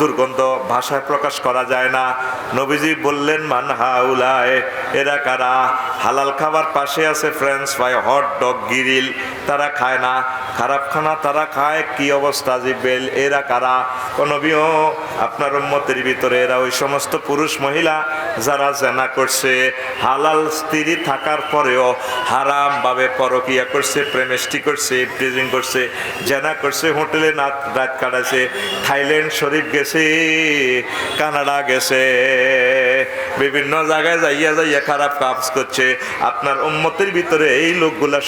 দুর্গন্ধ ভাষায় প্রকাশ করা যায় না। নবীজি বললেন, মান হাউলায়, এরা কারা? হালাল খাবার পাশে আছে French fry, hot dog, grill, তারা খায় না। খারাপ খানা তারা খায়, কি অবস্থা জিবেল এরা কারা? নবীও, আপনার উম্মতের ভিতরে এরা ওই সমস্ত পুরুষ মহিলা যারা জেনা করছে, হালাল স্ত্রী থাকার পরেও হারামভাবে পরকিয়া করছে, প্রেমেষ্টি করছে প্রিজিং করছে, জেনা করছে, হোটেলে নাত রাত কাটাছে থাইল্যান্ড শরীফ গেছে কানাডা গেছে। বিভিন্ন জায়গায় যাইয়া যাইয়া খারাপ কাজ করছে। আপনার উম্মতের ভিতরে এই লোকগুলা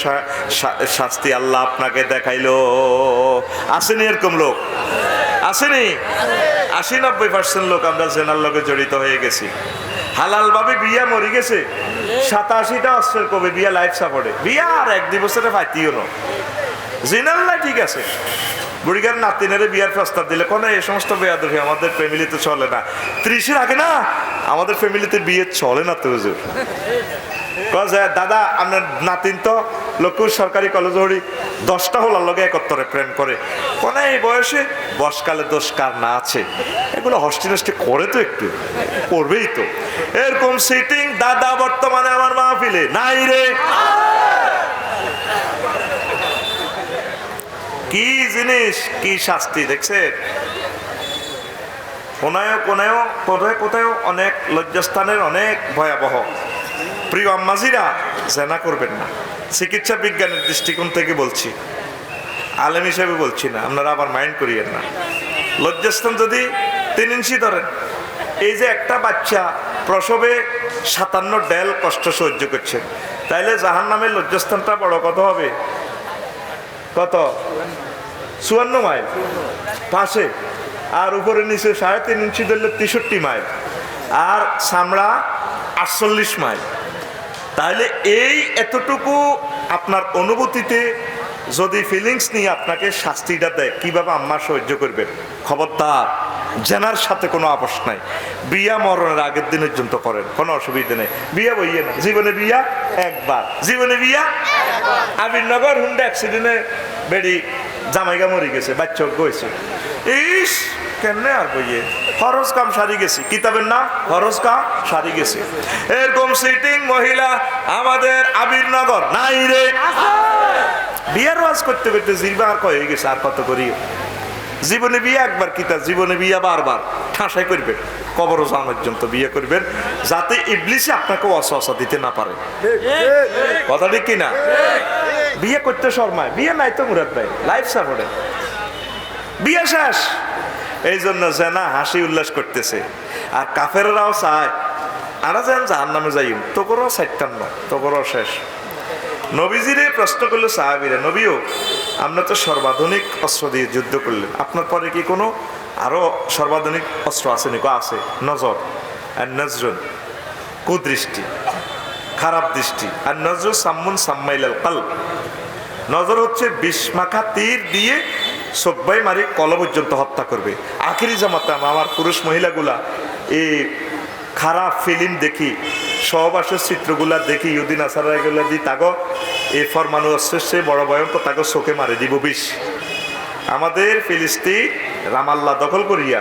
শাস্তি আল্লাহ আপনাকে দেখাইলো। আসেনি এরকম লোক? আসেনি? আশি নব্বই পার্সেন্ট লোক আমরা জেনার লগে জড়িত হয়ে গেছি। হালাল ভাবে বিয়া মরি গেছে। সাতাশিটা অস্ত্রের কবে বিয়া লাইফ সাপোর্টে? বিয়া আর এক দুই বছরে ফাইতিও না। জিনাল্লা ঠিক আছে। বুড়িগার নাতিনের বিয়ার প্রস্তাব দিলে, কোনো এই সমস্ত বেয়াদবি আমাদের ফ্যামিলিতে চলে না। ত্রিশের আগে না, আমাদের ফ্যামিলিতে বিয়ে চলে না তো দাদা, আপনার নাতিন তো লক্ষ্মীর সরকারি কলেজ হরি দশটা হলার লগে একত্তরে প্রেম করে। কোন, এই বয়সে বসকালে দোষ কার না আছে? এগুলো হস্টি নষ্টি করে তো একটু, করবেই তো। এরকম সিটিং দাদা বর্তমানে আমার মাহফিলে নাই রে। কি জিনিস, কি শাস্তি দেখছেন কোনায়ও কোনায়ও কোথায় কোথায় অনেক লজ্জাস্থানের অনেক ভয়াবহ। প্রিয় আম্মাজিরা, জেনা করবেন না। চিকিৎসা বিজ্ঞানের দৃষ্টিকোণ থেকে বলছি। আলেম হিসেবে বলছি না, আপনারা আবার মাইন্ড করিয়েন না। লজ্জাস্থান যদি তিন ইঞ্চি ধরেন, এই যে একটা বাচ্চা প্রসবে সাতান্ন ডেল কষ্ট সহ্য করছে, তাইলে জাহান নামের লজ্জাস্থানটা বড় কথা হবে। কত? চুয়ান্ন মাইল। পাশে। আর উপরে নিচে সাড়ে তিন ইঞ্চি ধরলে তেষট্টি মাইল। আর সামড়া আটচল্লিশ মাইল। তাহলে এই এতটুকু আপনার অনুভূতিতে যদি ফিলিংস নিয়ে আপনাকে শাস্তিটা দেয়, কীভাবে আম্মা সহ্য করবেন? খবরদার। জেনার সাথে কোনো আপোষ নাই। বিয়া মরণের আগের দিনের পর্যন্ত করেন কোনো অসুবিধা নেই। বিয়া বইয়ে না জীবনে বিয়া একবার। জীবনে বিয়া আবিরনগর হুন্ডা অ্যাক্সিডেন্টে বেড়ি জামাইগা মরে গেছে বাচ্চা গেছে ইস কেমনে আর বইয়ে? খরচ কাম সারি গেছি। কিতাবের নাম? খরচ কাম সারি গেছে। এরকম সিটিং মহিলা আমাদের আবিরনগর নাই রে। বিয়ার ওয়াজ করতে করতে জিরবা আর কয়ে গেছে আর কত করি জীবনে বিয়ে একবার কিতা জীবনে বিয়ে বারবার? ঠাঁসাই করবেন। কবর জান পর্যন্ত বিয়ে করবেন। যাতে ইবলিসে আপনাকে অসহসা দিতে না পারে। কথা ঠিক কিনা? বিয়ে করতে শর্মায়। বিয়ে নাই তো মুরাদ ভাই। লাইফ সাপোর্টে বিয়ে শেষ। এই জন্য জেনা হাসি উল্লাস করতেছে। আর কাফেররাও চায়, আরা যেন জাহান নামে যাইম। তোকরও সাইটান্ন তোকরও শেষ। নবীজিরে প্রশ্ন করল সাহাবিরে, নবীও, আমরা তো সর্বাধুনিক অস্ত্র দিয়ে যুদ্ধ করলেন। আপনার পরে কি কোনো আরও সর্বাধুনিক অস্ত্র আছে নাকি? আছে। নজর। আর নজরুন, কুদৃষ্টি। খারাপ দৃষ্টি। আর নজরুল সাম্মুন সাম্মাইলাল কাল নজর হচ্ছে বিষ মাখা তীর দিয়ে সব্বাই মারি কল পর্যন্ত হত্যা করবে। আখিরি জামাতে আমার পুরুষ মহিলাগুলা এই খারাপ ফিল্ম দেখি সহবাসের চিত্রগুলা দেখি ইউদিন আসারা এগুলা দি তাগো, এ ফরমানু অস্ত্রে বড় ভয়ঙ্কর তাগো চোখে মারে দিব বিষ। আমাদের ফিলিস্তিন রামাল্লা দখল করিয়া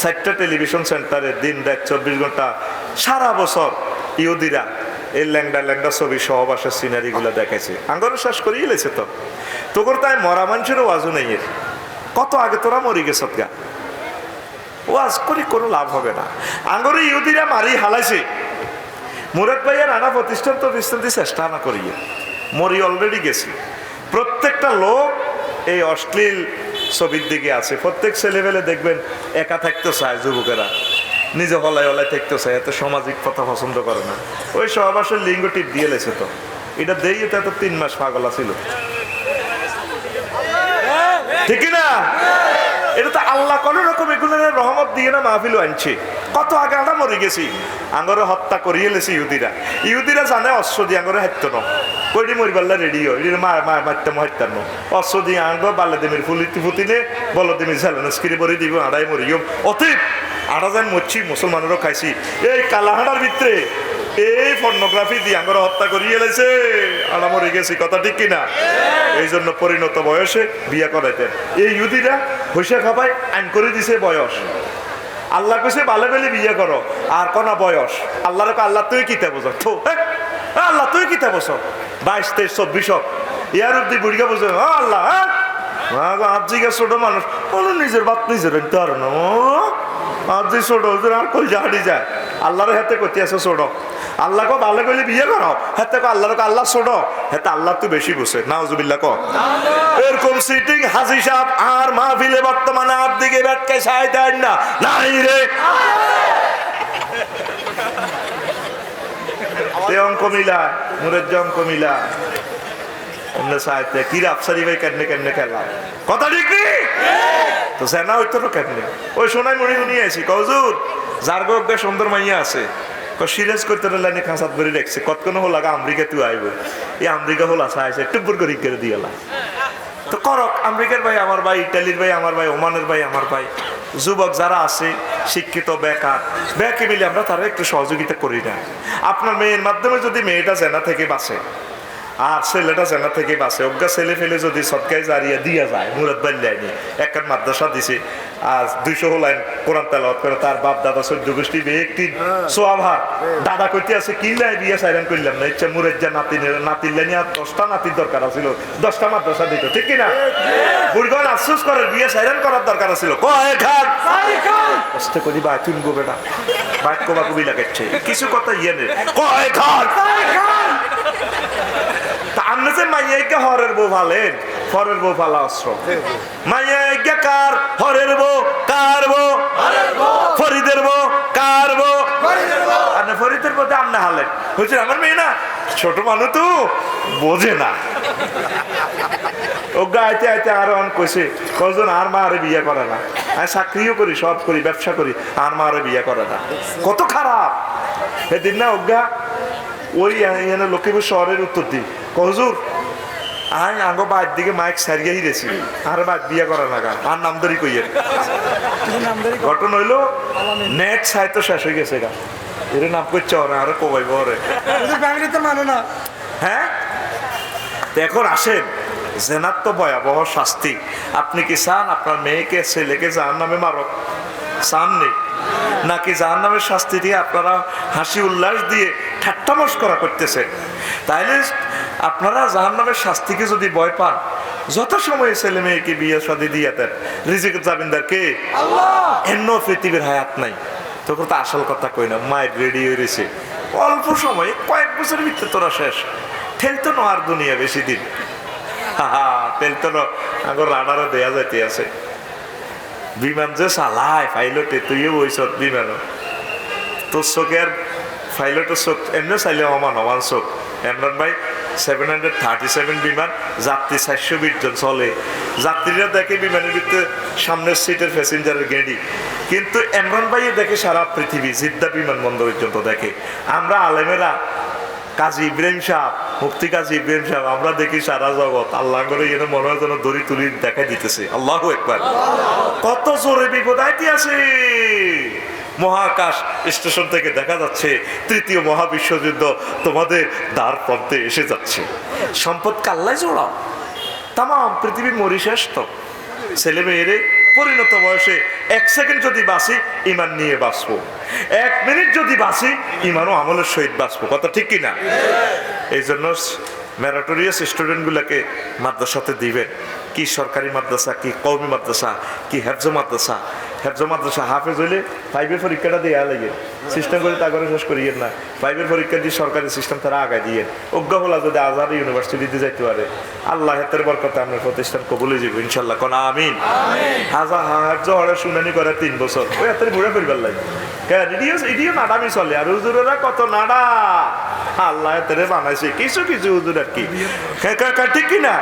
চারটা টেলিভিশন সেন্টারে দিন রাত চব্বিশ ঘণ্টা সারা বছর ইহুদিরা এই ল্যাংডা ল্যাংডা ছবি সহবাসের সিনারিগুলো দেখাইছে। আঙ্গরও শেষ করিয়ে লেছে তো। তোর তাই মরা মানুষেরও ওয়াজও নেই এর। কত আগে তোরা মরি গেছ গা? ওয়াজ করি কোনো লাভ হবে না। আঙ্গরে ইহুদিরা মারি হালাইছে। মুরাদ ভাইয়ের আনা প্রতিষ্ঠান তো বিস্তারিত চেষ্টা না করিয়ে। মরি অলরেডি গেছি। প্রত্যেকটা লোক এই অশ্লীল ছবির দিকে আছে। প্রত্যেক ছেলেবেলে দেখবেন একা থাকতে চায় যুবকেরা। নিজে হলায় হলায় থাকতে চায়, এত সামাজিক কথা পছন্দ করে না। ওই সহবাসের লিঙ্গ টিপ দিয়ে লেছে তো। এটা দেই তো এত তিন মাস পাগলা ছিল ঠিক না? এটা তো আল্লাহ কোন রকম এগুলো রহমত দিয়ে না মাহফিল আনছে। কত আগে আমরা মরে গেছি? আঙ্গরে হত্যা করিয়ে লেছি ইহুদিরা। ইহুদিরা জানে অস্ত্র দিয়ে আঙ্গরে হাত্য ন কইটি মরিবাল্লা রেডি হয়। এটা মা মা মারতে হাত্যার ন। অস্ত্র দিয়ে আঙ্গ বাল্লা দেমির ফুলিতি ফুতিলে বল দেমির ঝালেনস্কিরি বরে দিব আড়াই মরিও অতীব আড়া যেন মরছি মুসলমানেরও খাইছি। এই কালাহাড়ার ভিতরে এই পর্নোগ্রাফি দিয়ে আঙ্গর হত্যা করিয়ে এলেছে আড়া মরে গেছি, কথা ঠিক কিনা? এই জন্য পরিণত বয়সে বিয়া করাইতেন এই ইহুদিরা হইসা খাবাই, আইন করে দিছে বয়স। আল্লাহ কইছে ভালো বেলে বিয়ে করো। আর কোনা বয়স। আল্লাহর আল্লাহ, তুই কিতা বোঝো এ আল্লাহ, তুই কিতা বোঝো বাইশ, তেইশ, চব্বিশ ইয়ার অব্দি বুড়িকে বোঝো হ্যাঁ আল্লাহ হ্যাঁ। আজকে ছোট মানুষ। বলো, নিজের বাপ নিজের তো আর না যে ছোট আর কই হাঁটি যায়। আল্লাহর হাতে করতে আছে, ছোট। আল্লাহকে ভালো করে বিয়ে করো হাতে আল্লাহর আল্লাহ, ছোট। হাতে, আল্লাহ তো বেশি বসে। নাউজুবিল্লাহ ক এরকম সিটিং হাসি সাপ আর মাহফিলে বর্তমানে আর দিকে ব্যাটকে সাই দেয় না। নাই রে। অঙ্ক মিলা মুরের যে অঙ্ক মিলা। সাহিত্য কি ভাই খেলা? কথা ঠিক তো সেনা হইতো তো কেমনে? ওই সোনাই মুড়ি নিয়ে আসি কজুর যার গো সুন্দর মাইয়া আছে। সিরিয়াস করতে লাইনে ভরে দেখছে কতক্ষণ হল আগে আমেরিকা তুই আইব? এই আমেরিকা হল আসা আছে টুপুর করে করে দিয়েলা তো করক, আমেরিকার ভাই আমার ভাই, ইটালির ভাই আমার ভাই, ওমানের ভাই আমার ভাই। যুবক যারা আছে, শিক্ষিত, বেকার, ব্যাকে মিলে আমরা তারা একটু সহযোগিতা করি না। আপনার মেয়ের মাধ্যমে যদি মেয়েটা জেনা থেকে বাঁচে আর ছেলেটা জেনা থেকে বাঁচে। অজ্ঞা ছেলে ফেলে যদি সৎকায় জারিয়া দিয়া যায় মুরাদ বাল্যায়নি একখান মাদ্রাসা দিছে। আর দুইশো লাইন কোরআন তেলাওয়াত করে তার বাপ দাদা চোদ্দ গোষ্ঠী ব্যক্তি সোয়াভার দাদা কইতে আছে কি লাই বিয়ে সাইরান করলাম না? ইচ্ছা মুরের যা নাতি নাতির লাইনি আর দশটা নাতির দরকার আছিল। দশটা মাদ্রাসা দিত ঠিক কিনা? বুড়গন আফসোস করে বিয়ে সাইরান করার দরকার আছিল। কষ্ট করি বা চুন গো বেটা। বাইক কোবা কবি লাগাচ্ছে। কিছু কথা ইয়ে নেই কয় তা আপনি যে মাইয়াকে হরের বউ ভালেন হরের বউ ফালা অস্ত্র মাইয়াকে কার? হরের বউ কার বউ? ফরিদের বউ কার বউ? আপনি ফরিদের বউ আপনি হালেন আমার মেয়ে না ছোট মানুষ তো বোঝে না। ও গাইতে আইতে আরও অন কইছে কজন আর মা আরে বিয়ে করে না। আমি চাকরিও করি সব করি ব্যবসা করি আর মা আরে বিয়ে করে না। কত খারাপ। সেদিন না অজ্ঞা ওই এখানে লক্ষ্মীপুর শহরের উত্তর দিক। কহজুর আই আঙ্গ বাইর দিকে মাইক সারিয়ে হিরেছি। আর বাদ বিয়ে করা না গা। আর নাম ধরি কইয়ের। ঘটনা হইল নেট সাহিত্য শেষ হয়ে গেছে গা। এর নাম করছে ওরা আরও কবাইব ওরে ফ্যামিলিতে মানে না। হ্যাঁ? এখন আসেন। জেনার তো ভয়াবহ শাস্তি। আপনি কি চান আপনার মেয়েকে ছেলেকে যার নামে মারক? চান নেই নাকি নামে শাস্তি দিয়ে আপনারা হাসি উল্লাস দিয়ে ঠাট্টা মস্করা করতেছেন তাইলে আপনারা যার নামের শাস্তিকে যদি ভয় পান যত সময় ছেলে মেয়েকে বিয়ে শাদি দিয়ে দেন রিজিক জামিনদার কে? এন্ন পৃথিবীর হায়াত নাই। তখন তো আসল কথা কই না মায়ের রেডি হয়ে রয়েছে। অল্প সময় কয়েক বছরের ভিতরে তোরা শেষ। ঠেলতো না আর দুনিয়া বেশি দিন। হা হাহা, ঠেলতো না আগর রাডারও দেয়া যাইতে আছে। বিমান যে চালায় পাইলটে তুইও বইছ বিমানও তোর চোখে আর পাইলটের চোখ এমনি চাইলে সমান সমান চোখ এমরান ভাই সেভেন হান্ড্রেড থার্টি সেভেন বিমান যাত্রী চারশো বিশ জন চলে। যাত্রীরা দেখে বিমানের ভিতরে সামনের সিটের প্যাসেঞ্জারের গেঁড়ি। কিন্তু এমরান ভাইয়ে দেখে সারা পৃথিবী জিদ্দা বিমানবন্দর পর্যন্ত দেখে। আমরা আলেমেরা, কাজী ইব্রাহিম সাহ মুফতি কাজী ইব্রাহিম সাহ আমরা দেখি সারা জগৎ আল্লাহ করে এনে মনে হয় যেন দড়ি তুলি দেখা দিতেছে। আল্লাহ একবার কত জোরে বিপদ আইতে মহাকাশ স্টেশন থেকে দেখা যাচ্ছে তৃতীয় মহাবিশ্বযুদ্ধ তোমাদের দ্বার প্রান্তে এসে যাচ্ছে। সম্পদ কাল্লাই জোড়াও। তাম পৃথিবী মরি শেষ তো ছেলে মেয়েরে পরিণত বয়সে এক সেকেন্ড যদি বাঁচি ইমান নিয়ে বাঁচবো। এক মিনিট যদি বাঁচি ইমানও আমলের সহিত বাঁচবো। কথা ঠিক কিনা? এই জন্য ম্যারাটোরিয়াস স্টুডেন্টগুলোকে মাদ্রাসাতে দিবেন কি সরকারি মাদ্রাসা কি কৌমি মাদ্রাসা কি হেফজ মাদ্রাসা। হেফজ মাদ্রাসা হাফেজ হইলে ফাইভের পরীক্ষাটা দেওয়া লাগে। সিস্টেম করে তা করে শেষ করিয়েন না। ফাইভের পরীক্ষা দিয়ে সরকারি সিস্টেম তারা আগায় দিয়ে অজ্ঞ হলা যদি আজাদ ইউনিভার্সিটিতে যাইতে পারে আল্লাহ হাতের বরকতে আপনার প্রতিষ্ঠান কবুলে যাব ইনশাল্লাহ কোন আমিন। হাজার হাজার হরে শুনানি করে তিন বছর। ওই হাতের ঘুরে ফিরবার লাগে। কেন? ইডিও ইডিও নাডামি চলে আর হুজুরেরা কত নাডা? আল্লাহ হাতেরে বানাইছে। কিছু কিছু হুজুর আর কি। কে- কে- ঠিক কিনা?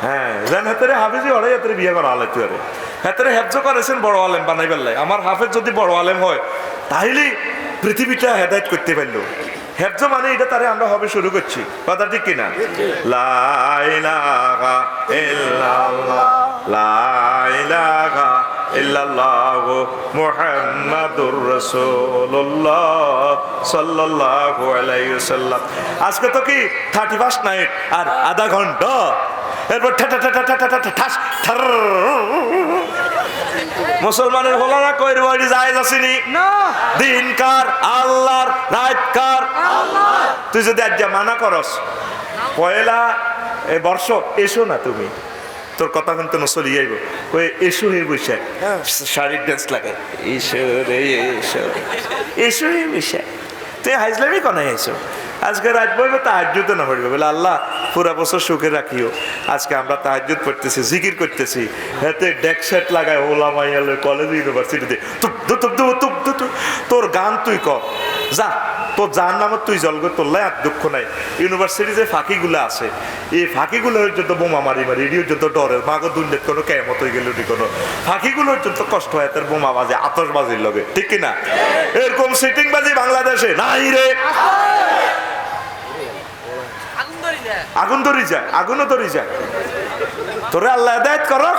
হ্যাঁ যেন হাতেরে হাফিজি হরে হাতেরে বিয়ে করা আলাই তুই হাতেরে হেফজ করেছেন বড় আলেম বানাই পেলাই আমার হাফেজ যদি বড় আলেম হয়, তাহলে পৃথিবীটা হেদায়ত করতে পারল। হেফজ মানে এটা তারে আমরা হবে শুরু করছি। কথা ঠিক কিনা? লা ইলাহা ইল্লাল্লাহ। লা ইলাহা আজকে তো কি 31 নাইট আর আধা ঘণ্টা? এরপর ঠাস মুসলমানের হলো না কইর বাড়ি জায়েজ আসেনি দিন কার? আল্লাহর রাত কার? তুই যদি আজ মানা করস পয়লা এ বর্ষ এসো না তুমি। তোর কথা কিন্তু নসলি যাইব কই এসো হে বৈশাখ। শাড়ির ড্যান্স লাগে এসো রে এসো। এসো হে বৈশাখ। তুই হাইজলামি কনে এসো আজকে রাত বইবে তাহাজ্জুদ না পড়বে। বলে আল্লাহ পুরা বছর সুখে রাখিও। আজকে আমরা তাহাজ্জুদ পড়তেছি জিকির করতেছি। হাতে ডেক সেট লাগায় ওলা মাইয়ালে কলেজ ইউনিভার্সিটিতে তুপ দু তুপ তুপ তু। তোর গান তুই কর। যা। তোর যার নামত তুই জলগ তোল্লাই আর দুঃখ নাই। ইউনিভার্সিটি যে ফাঁকিগুলো আছে এই ফাঁকিগুলোর জন্য বোমা মারি মারি এটির জন্য ডরে। মাগো দুর্নীত কোনো কেমত হয়ে গেল কোনো। ফাঁকিগুলোর জন্য কষ্ট হয় তার বোমা বাজে আতসবাজির লগে। ঠিক কিনা? এরকম সিটিং বাজি বাংলাদেশে নাই রে। আগুন ধরি যায় আগুনও ধরি যায় তোরে আল্লাহ দায়িত্ব করক।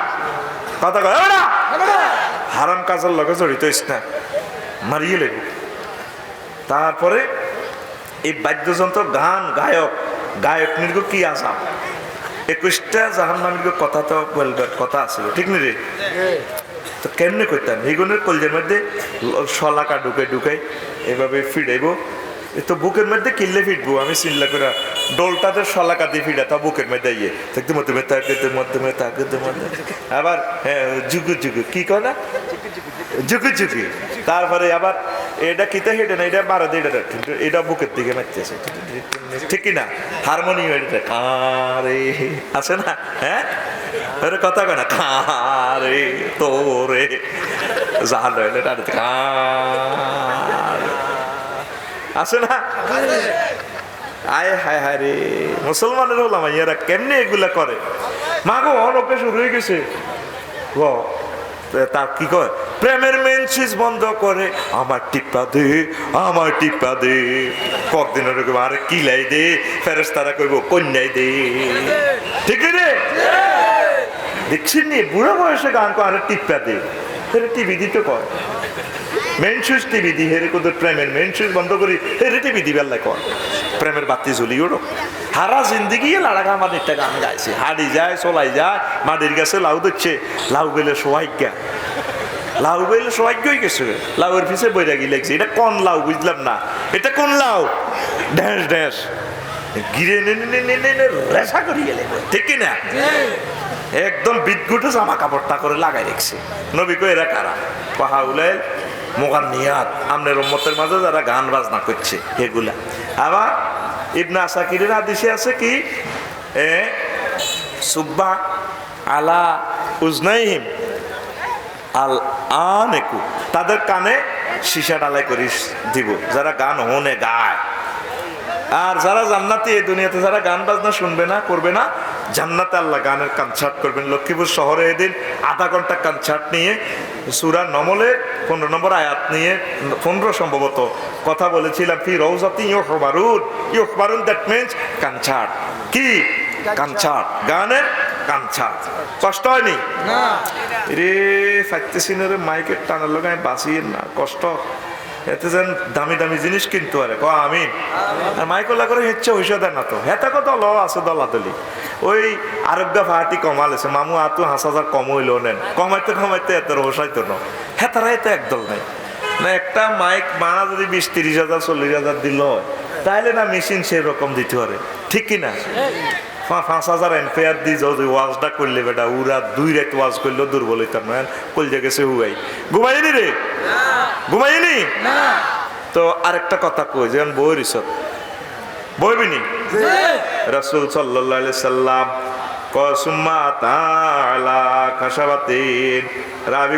কথা কয় এবারে হারাম কাজের লগে জড়িত হইস না মারিয়ে লেগে তারপরে এই বাদ্যযন্ত্র গান গায়ক গায়ক নির্গ কি আসাম একুশটা জাহান নামের কথা তো বলবার কথা আছিল ঠিক নি রে তো কেমনে করতাম এইগুলোর কলজের মধ্যে শলাকা ঢুকে ঢুকে এভাবে ফিরাইব তো বুকের মধ্যে কিনলে ফিটবো, আমি চিল্লা করে ডোলটাতে শলাকা দিয়ে ফিরা, তা বুকের মধ্যে ইয়ে থাকতে মধ্যে মেয়ে তাকে মধ্যে মেয়ে তাকে আবার হ্যাঁ যুগু যুগু কি কয় না? ঝুঁকি ঝুঁকি। তারপরে আবার এটা কিতে হেঁটে না, এটা মারা দিয়ে এটা কিন্তু এটা বুকের দিকে মারতেছে। ঠিক না হারমোনিয়াম এটা কারে আছে না? হ্যাঁ? আরে কথা কয় না কারে তোরে জাল এটা কার আছে না? আয় হায় হায় রে। মুসলমানের হলাম এরা কেমনে এগুলা করে? মা গো অনকে শুরু হয়ে গেছে। ও তার কি কয়? প্রেমের মেন সুইচ বন্ধ করে আমার টিপা দে আমার টিপা দে। কদিন ওরকম আরে কিলাই দে? ফেরেস তারা কইব কন্যাই দে। ঠিক রে? দেখছেন নি? বুড়ো বয়সে গান কো আরে টিপা দে। টিভি দিতে কয়। মেন সুইচ টিভি দি হেরে কোদের প্রেমের মেন সুইচ বন্ধ করি হেরে টিভি দিবে আল্লাহ কয়। প্রেমের বাতি জ্বলি ওড়ো হারা জিন্দিগি লাড়াগা মাটিরটা গান গাইছে। হাড়ি যায়, চলাই যায় মাটির গাছে লাউ দিচ্ছে লাউ গেলে সোয়াইজ্ঞা লাউ বেলে সৌভাগ্য হয়ে গেছে। লাউয়ের পিছে বইরা গিয়ে লাগছে। এটা কোন লাউ বুঝলাম না? এটা কোন লাউ ড্যাস ড্যাস গিরে রেশা করি গেলে ঠিক না? একদম বিদ্যুটে জামা কাপড়টা করে লাগাই রেখছে নবী কো এরা কারা পাহা মোগান নিয়াত আমনের উম্মতের মাঝে যারা গান বাজনা করছে এগুলা। আবার ইবনা আসাকিরের হাদিসে আছে কি? এ, সুব্বা আলা উজনাইহিম আল আনেকু, তাদের কানে সীসা ডালাই করি দিব, যারা গান হনে গায়। আর যারা জান্নাতি এই দুনিয়াতে যারা গান বাজনা শুনবে না, করবে না জান্নাতে আল্লাহ গানের কনসার্ট করবেন। লক্ষ্মীপুর শহরে এদিন আধা ঘণ্টা কনসার্ট নিয়ে সুরা নমলের পনেরো নম্বর আয়াত নিয়ে পনেরো সম্ভবত কথা বলেছিলাম ফি রৌজাতি ইয়ুখবারুন ইয়ুখবারুন দ্যাট মিনস কনসার্ট কি? কনসার্ট গানের কনসার্ট কষ্ট হয়নি? না। রে ফাইতেছি রে মাইকের টানার লোক আমি বাঁচিয়ে না কষ্ট। এতে যেন দামি দামি জিনিস কিনতে পারে। ক আমি আর মাইকলা করে হেচ্ছে হইসা না তো। হেতা কত ল আছে দলাদলি ওই আরোগ্য ফাহাটি কমালেছে। মামু আতু হাঁস হাজার কম হইল নেন। কমাইতে কমাইতে এত রোসাইতো না। হেতারাই তো একদল নাই। না, একটা মাইক মানা যদি বিশ তিরিশ হাজার, চল্লিশ হাজার দিল তাহলে না মেশিন সেই রকম দিতে পারে। ঠিক কি না পাঁচ হাজার এম্পেয়ার দি যদি ওয়াজটা করলে বেটা উরা দুই রাত ওয়াজ করলেও দুর্বল হইতাম না। কলজে গেছে হুয়াই ঘুমাইনি রে? ঘুমাইনি? তো আরেকটা কথা কই, যেমন বই রিসত বইবিনি রাসূল সাল্লাম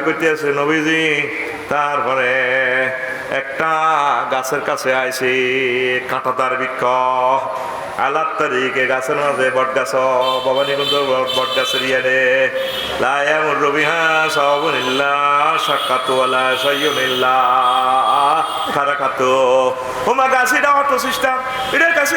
কইতে আছে নবীজি, তারপরে একটা গাছের কাছে আইছে কাঁটাতার বৃক্ষ। গাছের মাঝে বট সিস্টেম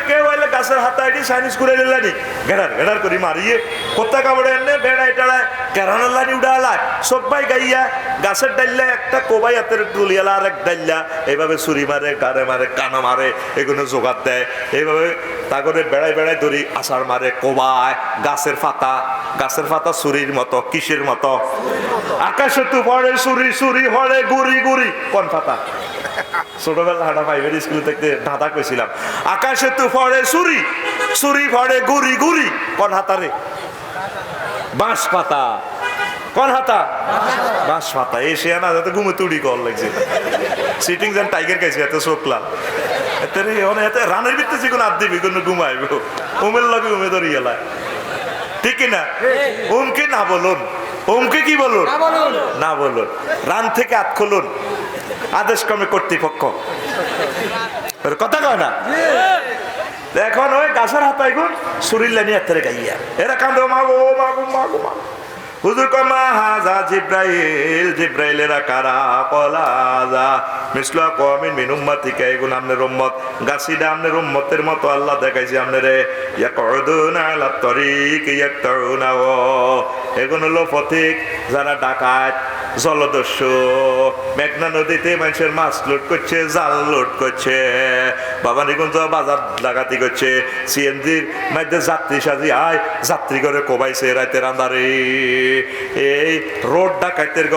কেউ গাছের সাইনিস করে দিলানি গেড়ার গেড়ার করি মারিয়ে। কোথা কাপড়ে এনে বেড়াই টেড়ায় কেরানোর উড়ালায়। সবাই গাইয়া, গাছের ডাইলা একটা কোবাই হাতের তুলিয়ালা আর এক ডাইলা। এইভাবে ছুরি মারে গাড়ে মারে, কানা মারে, এগুলো জোগাড় দেয়। এইভাবে তা করে বেড়াই বেড়াই ধরি আষাঢ় মারে কোবায়, গাছের পাতা গাছের পাতা ছুরির মতো, কিসের মতো? আকাশে তু পড়ে ছুরি ছুরি হরে গুড়ি গুড়ি। কোন পাতা? ছোটবেলা হাঁটা প্রাইভেট স্কুল থেকে ধাঁধা কইছিলাম। আকাশে তু পড়ে ছুরি ছুরি পড়ে গুড়ি গুড়ি। কোন হাতারে বাঁশ পাতা। কোন হাতা? বাঁশ পাতা। এসে না যাতে ঘুমে তুড়ি কল লাগছে। সিটিং যেন টাইগার খাইছে, এত শোকলা এতে এতে রানের যে কোনো আদ দিবি কোনো ঘুমাইব। উমের লাগে উমে ধরি গেলায় ঠিক না উমকে না বলুন। উমকে কি বলুন? না বলুন। রান থেকে আত খুলুন। আদেশ ক্রমে কর্তৃপক্ষ। কথা কয় না? এখন ওই গাছের হাতায় গুণ শরীর লানি হাতের গাইয়া। এরা কান্দো মাগো মাগো মাগো মা হুজুর কমা হাজা জিব্রাইল জিব্রাইলেরা কারা পলাজা? মিসলা কমিন মিন উম্মতিকা এগুন আমনের উম্মত। গাছিডা আমনের উম্মতের মতো আল্লাহ দেখাইছে আমনেরে। ইয়াকউদুনা আলা তরিক ইয়াকতাউনা ও। এগুন হলো পথিক যারা ডাকাত, জলদস্যু। মেঘনা নদীতে মানুষের মাছ লোড করছে, জাল লোড করছে। বাবা নিকুঞ্জ বাজার ডাকাতি করছে। সিএনজির মধ্যে যাত্রী সাজি আয়, যাত্রী করে কোবাইছে রাতের আন্দারে এই রোড ডাকাতের গ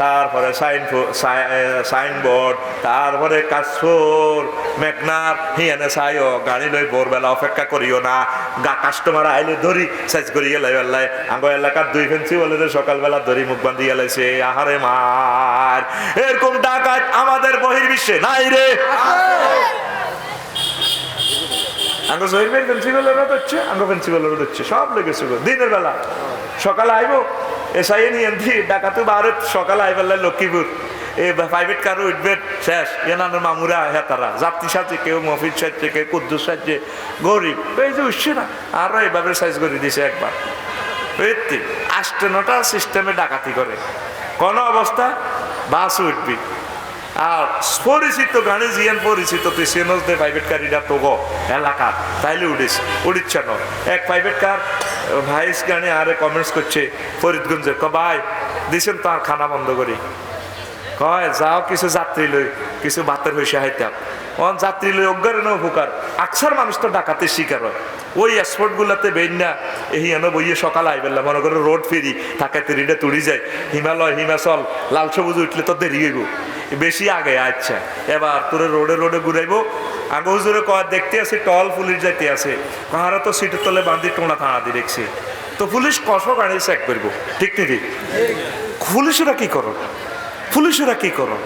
তারপরে সাইন সাইনবোর্ড, তারপরে কাশফুর মেঘনার হিয়ানে সাইও, গাড়ি লই ভোরবেলা অপেক্ষা করিও না। গা কাস্টমার আইলে ধরি সাইজ করিয়ে লাই বেলায় আঙ্গ এলাকার দুই ফেন্সি বলে সকালবেলা ধরি মুখ বান্ধিয়ে লাইছে। আহারে মার, এরকম ডাকাত আমাদের বহির্বিশ্বে নাই রে। আঙ্গ প্রিন্সিপালেরও হচ্ছে আঙ্গ প্রিন্সিপালেরও হচ্ছে সব লেগেছে। দিনের বেলা। সকালে আইবো এসআই নিয়ন্ত্রী ডাকাতু ভারত সকালে আইবেলা লক্ষ্মীপুর। এ প্রাইভেট কারও উঠবে শেষ। এনার মামুরা হেতারা যাত্রী সাথে কেউ মফিজ সাজছে কেউ কুদ্দুস সাজছে গরিব। এই যে উঠছে না, আরও এভাবে সাইজ করে দিছে একবার। আষ্টে নটা সিস্টেমে ডাকাতি করে। কোন অবস্থা? বাস উঠবি। আর পরিচিত গাড়ি জিয়ান পরিচিত তুই সেনস দে প্রাইভেট গাড়িটা তো গো এলাকার তাইলে উঠিস উঠিচ্ছ না। এক প্রাইভেট কার ভাইস গাড়ি আরে কমেন্টস করছে ফরিদগঞ্জে, ক ভাই, দিছেন তো আর খানা বন্ধ করি। কয়, যাও কিছু যাত্রী লই, কিছু বাতের হইসে হাইতাম অন যাত্রী লই অজ্ঞারে না উপকার। আকসার মানুষ তো ডাকাতে শিকার হয়। ওই স্পট গুলাতে বেন না এই এনে বইয়ে সকাল আইবেলা মনে করে রোড ফেরি, থাকে তেরিটা তুড়ি যায়। হিমালয়, হিমাচল, লাল সবুজ উঠলে তো দেরি হইব। বেশি আগে আচ্ছা। এবার তোরে রোডে রোডে ঘুরাইবো। আগে হুজুরে কয়, দেখতে আছে, টল পুলিশ যাইতে আছে। কাহারা তো সিটের তলে বান্ধি টোনা থানা দিয়ে দেখছি। তো পুলিশ কষ গাড়ি চেক করব। ঠিক নাকি? পুলিশরা কি করো? পুলিশেরা কি করো?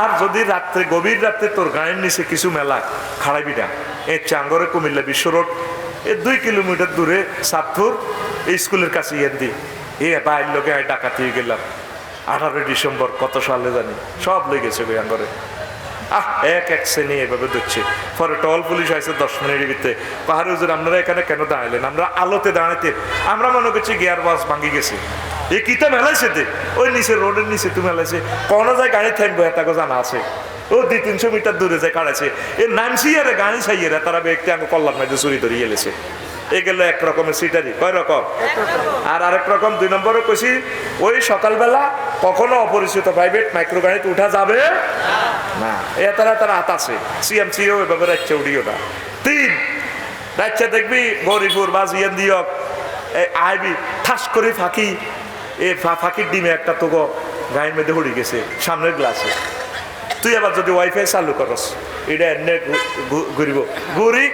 আর যদি রাত্রে, গভীর রাত্রে তোর গায়ের নিচে কিছু মেলা খাড়াইবি না এ চাঙ্গরে কুমিল্লা বিশ্ব রোড, এ দুই কিলোমিটার দূরে সাতপুর স্কুলের কাছে ইয়েন দি এ বাইর লোকে ডাকাতি গেলাম। আঠারোই ডিসেম্বর কত সালে জানি? সব লেগেছে ওই করে আহ, এক এক শ্রেণি এভাবে দিচ্ছে পরে টল পুলিশ আসছে দশ মিনিটের ভিতরে। পাহাড়ি হুজুর, আপনারা এখানে কেন দাঁড়ালেন আমরা আলোতে দাঁড়াইতে, আমরা মনে করছি গিয়ার বাস ভাঙি গেছে। এ কিতা মেলাইছে দে ওই নিচে রোডের নিচে তুমি মেলাইছে। কোনো যায় গাড়ি থাকবে তাকে জানা আছে। ও দুই তিনশো মিটার দূরে যায় কাড়াছে এ নামছি আরে গাড়ি ছাইয়ে তারা ব্যক্তি আমাকে কল্যাণ মাঝে চুরি ধরিয়ে এলেছে এ গেল এক রকমের সিটারি। কয় রকম? আর আরেক রকম, দুই নম্বরও কইছি, ওই সকালবেলা কখনো অপরিচিত প্রাইভেট মাইক্রো গাড়িতে উঠা যাবে না। এ তারা তারা হাত আছে। সিএমসিও এভাবে রাখছে উড়িও না। তিন রাখছে দেখবি, গরিপুর বা জিএম দিয়ক আইবি, ঠাস করে ফাঁকি। এ ফাঁকির ডিমে একটা তোগো গায়ের মধ্যে উড়ে গেছে, সামনের গ্লাসে। তুই আবার যদি ওয়াইফাই চালু করস, এটা এনে ঘুরিব। ঘুরি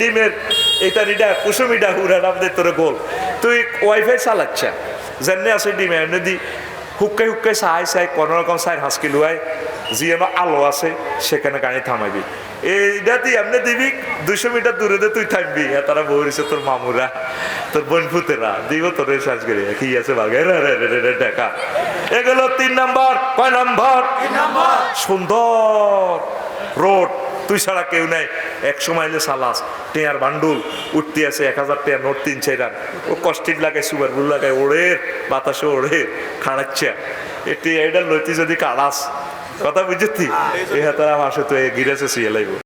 ডিমের এটা এটা কুসুমিটা হুড়া আমাদের তোর গোল। তুই ওয়াইফাই চালাচ্ছা। যেনে আছে ডিমে এমনি দি হুক্কাই হুক্কাই চাই চাই কোনো রকম চাই হাসকি লুয়াই যিয়েনো আলো আছে সেখানে গাড়ি থামাইবি এইটা দি এমনি দিবি দুইশো মিটার দূরে দে তুই থামবি। আর তারা বলছে তোর মামুরা তোর বোন ফুতেরা দিব তোর সাজ করে কি আছে রে দেখা এগুলো তিন নাম্বার কয় নাম্বার সুন্দর রোড তুই ছাড়া কেউ নাই। সময় যে সালাস টেয়ার বান্ডুল উঠতে আছে এক হাজার টেয়ার নোট তিন চাইরান ও কষ্টিক লাগে সুগার বুল লাগে ওড়ে বাতাসে ওড়ে খাড়াচ্ছে। এটি এটা লইতে যদি কাড়াস কথা বুঝেছি এ হাতারা ভাষা তো গিরেছে সিয়ে লাগবে